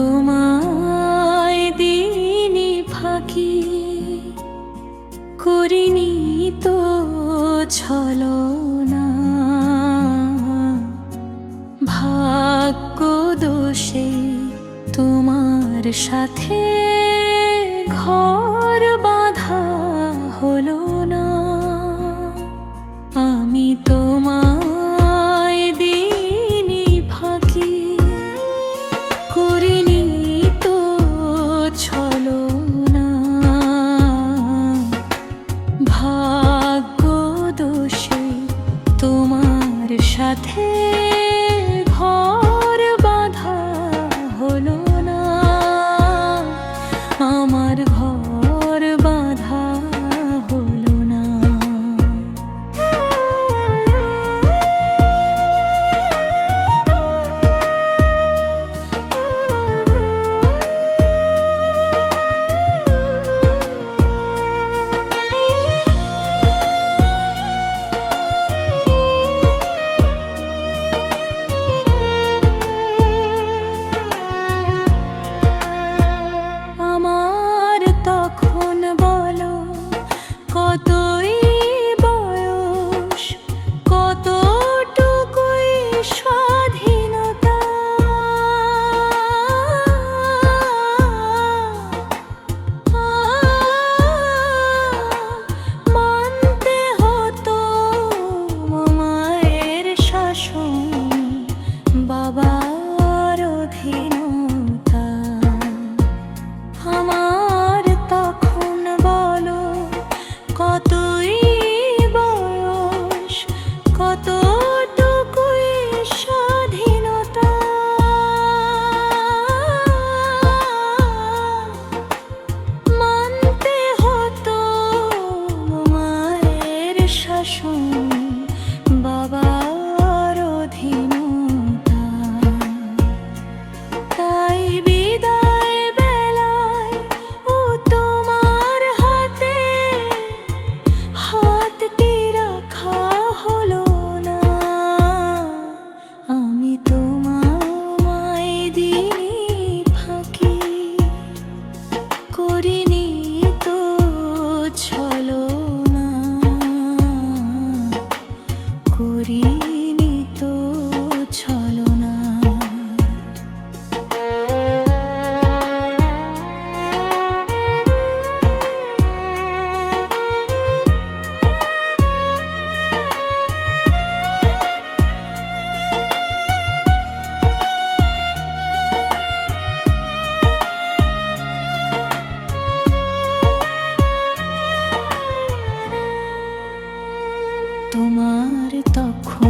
তোমায় দিনই ফাঁকি করিনি তো ছলো না ভাগ্য দোষে তোমার সাথে ঘর বা baby. তোমার তখন